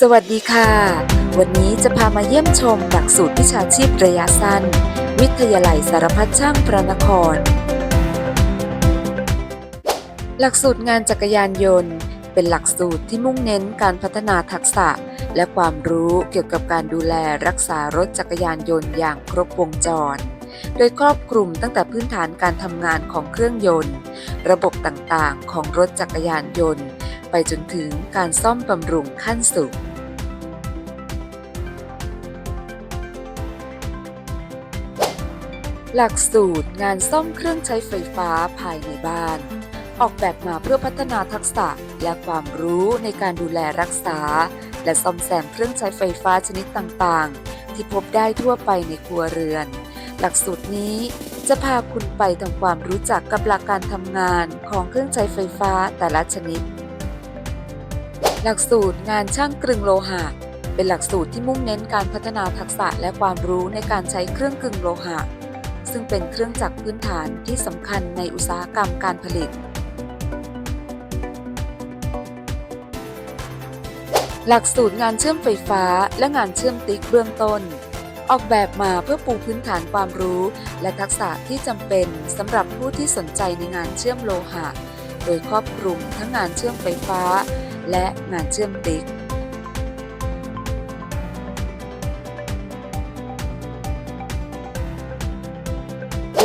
สวัสดีค่ะ วันนี้จะพามาเยี่ยมชมหลักสูตรวิชาชีพระยะสั้น วิทยาลัยสารพัดช่างพระนคร หลักสูตรงานจักรยานยนต์ เป็นหลักสูตรที่มุ่งเน้นการพัฒนาทักษะ และความรู้เกี่ยวกับการดูแลรักษารถจักรยานยนต์อย่างครบวงจร โดยครอบคลุมตั้งแต่พื้นฐานการทำงานของเครื่องยนต์ ระบบต่างๆ ของรถจักรยานยนต์ ไปจนถึงการซ่อมบำรุงขั้นสูงหลักสูตรงานซ่อมเครื่องใช้ไฟฟ้าภายในบ้าน ออกแบบมาเพื่อพัฒนาทักษะและความรู้ในการดูแลรักษา และซ่อมแซมเครื่องใช้ไฟฟ้าชนิดต่างๆ ที่พบได้ทั่วไปในครัวเรือน หลักสูตรนี้จะพาคุณไปทำความรู้จักกับหลักการทำงานของเครื่องใช้ไฟฟ้าแต่ละชนิด หลักสูตรงานช่างกลึงโลหะ เป็นหลักสูตรที่มุ่งเน้นการพัฒนาทักษะและความรู้ในการใช้เครื่องกลึงโลหะ ซึ่งเป็นเครื่องจักรพื้นฐานที่สำคัญในอุตสาหกรรมการผลิต หลักสูตรงานเชื่อมไฟฟ้าและงานเชื่อมติ๊กเบื้องต้น ออกแบบมาเพื่อปูพื้นฐานความรู้ และทักษะที่จำเป็นสำหรับผู้ที่สนใจในงานเชื่อมโลหะ โดยครอบคลุมทั้งงานเชื่อมไฟฟ้า และงานเชื่อมติ๊ก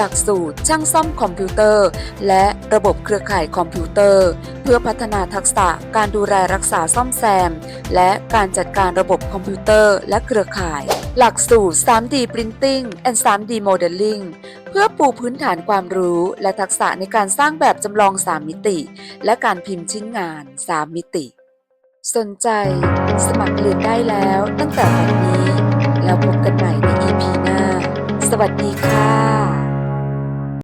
หลักสูตรช่างซ่อมคอมพิวเตอร์ และระบบเครือข่ายคอมพิวเตอร์ เพื่อพัฒนาทักษะการดูแลรักษาซ่อมแซม และการจัดการระบบคอมพิวเตอร์ และเครือข่าย หลักสูตร 3D Printing and 3D Modeling เพื่อปูพื้นฐานความรู้และทักษะในการสร้างแบบจำลอง 3 มิติ และการพิมพ์ชิ้นงาน 3 มิติ สนใจสมัครเรียนได้แล้วตั้งแต่วันนี้ แล้วพบกันใหม่ใน EP หน้า สวัสดีค่ะ